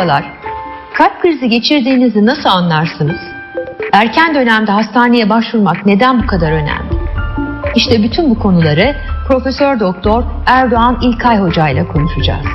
Merhabalar. Kalp krizi geçirdiğinizi nasıl anlarsınız? Erken dönemde hastaneye başvurmak neden bu kadar önemli? İşte bütün bu konuları Profesör Doktor Erdoğan İlkay Hoca ile konuşacağız.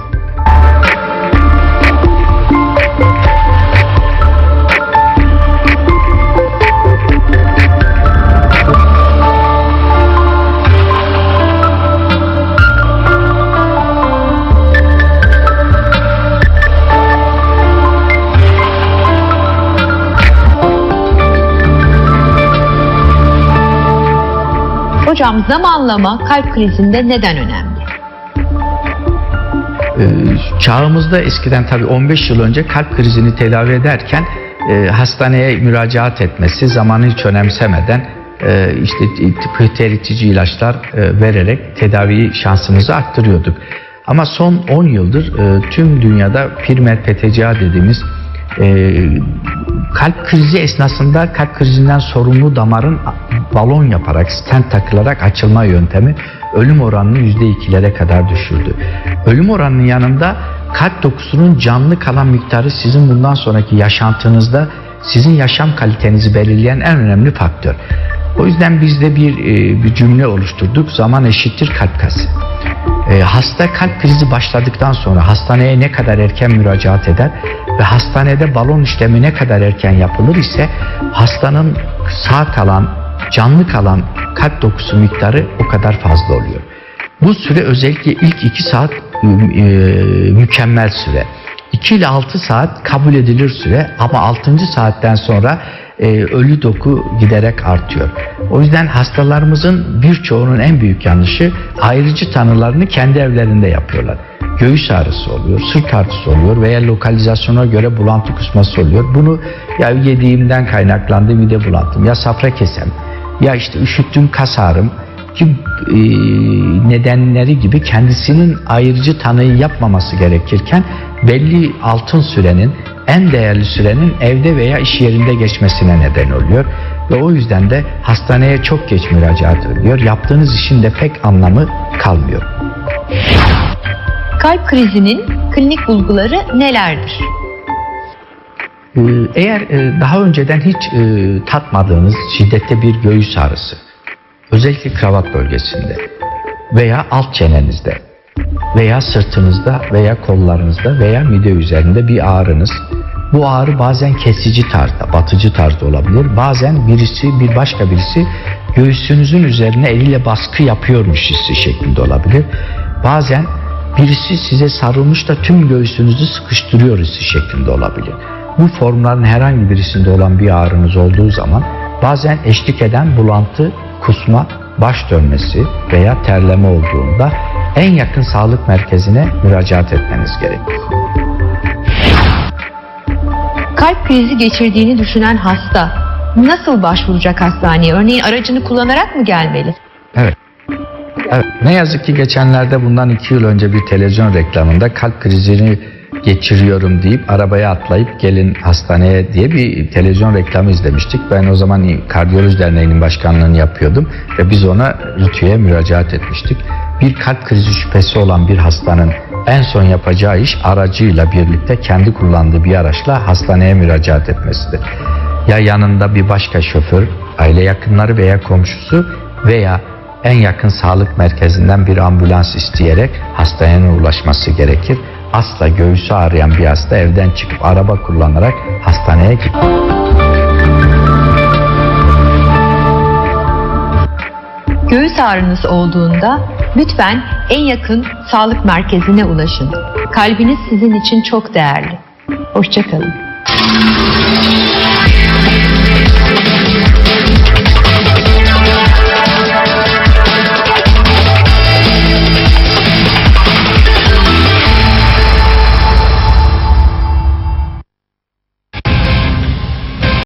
Hocam zamanlama kalp krizinde neden önemli? Ee, çağımızda eskiden tabii 15 yıl önce kalp krizini tedavi ederken e, hastaneye müracaat etmesi zamanı hiç önemsemeden e, işte teritici ilaçlar e, vererek tedavi şansımızı arttırıyorduk. Ama son 10 yıldır e, tüm dünyada primer PTCA dediğimiz e, kalp krizi esnasında kalp krizinden sorumlu damarın balon yaparak stent takılarak açılma yöntemi ölüm oranını %2'lere kadar düşürdü. Ölüm oranının yanında kalp dokusunun canlı kalan miktarı sizin bundan sonraki yaşantınızda sizin yaşam kalitenizi belirleyen en önemli faktör. O yüzden biz de bir, e, bir cümle oluşturduk. Zaman eşittir kalp kası. E, hasta kalp krizi başladıktan sonra hastaneye ne kadar erken müracaat eder ve hastanede balon işlemi ne kadar erken yapılır ise hastanın sağ kalan, canlı kalan kalp dokusu miktarı o kadar fazla oluyor. Bu süre özellikle ilk 2 saat e, mükemmel süre. 2 ile 6 saat kabul edilir süre ama 6. saatten sonra e, ölü doku giderek artıyor. O yüzden hastalarımızın birçoğunun en büyük yanlışı ayrıcı tanılarını kendi evlerinde yapıyorlar. Göğüs ağrısı oluyor, sırt ağrısı oluyor veya lokalizasyona göre bulantı kusması oluyor. Bunu ya yediğimden kaynaklandı mide bulantım ya safra kesem ya işte üşüttüğüm kas ağrım gibi e, nedenleri gibi kendisinin ayrıcı tanıyı yapmaması gerekirken belli altın sürenin en değerli sürenin evde veya iş yerinde geçmesine neden oluyor. Ve o yüzden de hastaneye çok geç müracaat ediyor. Yaptığınız işin de pek anlamı kalmıyor. Kalp krizinin klinik bulguları nelerdir? Ee, Eğer e, daha önceden hiç e, tatmadığınız şiddette bir göğüs ağrısı, özellikle kravat bölgesinde veya alt çenenizde veya sırtınızda veya kollarınızda veya mide üzerinde bir ağrınız, bu ağrı bazen kesici tarzda, batıcı tarzda olabilir. Bazen birisi, bir başka birisi göğsünüzün üzerine eliyle baskı yapıyormuş hissi şeklinde olabilir. Bazen birisi size sarılmış da tüm göğsünüzü sıkıştırıyor hissi şeklinde olabilir. Bu formların herhangi birisinde olan bir ağrınız olduğu zaman bazen eşlik eden bulantı, kusma, baş dönmesi veya terleme olduğunda en yakın sağlık merkezine müracaat etmeniz gerekir. Kalp krizi geçirdiğini düşünen hasta nasıl başvuracak hastaneye? Örneğin aracını kullanarak mı gelmeli? Evet. Evet. Ne yazık ki geçenlerde bundan iki yıl önce bir televizyon reklamında kalp krizini geçiriyorum deyip arabaya atlayıp gelin hastaneye diye bir televizyon reklamı izlemiştik. Ben o zaman Kardiyoloji Derneği'nin başkanlığını yapıyordum ve biz ona Rütü'ye müracaat etmiştik. Bir kalp krizi şüphesi olan bir hastanın en son yapacağı iş aracıyla birlikte kendi kullandığı bir araçla hastaneye müracaat etmesidir. Ya yanında bir başka şoför, aile yakınları veya komşusu veya en yakın sağlık merkezinden bir ambulans isteyerek hastaneye ulaşması gerekir. Asla göğüsü ağrıyan bir hasta evden çıkıp araba kullanarak hastaneye gitmez. Göğüs ağrınız olduğunda lütfen en yakın sağlık merkezine ulaşın. Kalbiniz sizin için çok değerli. Hoşçakalın.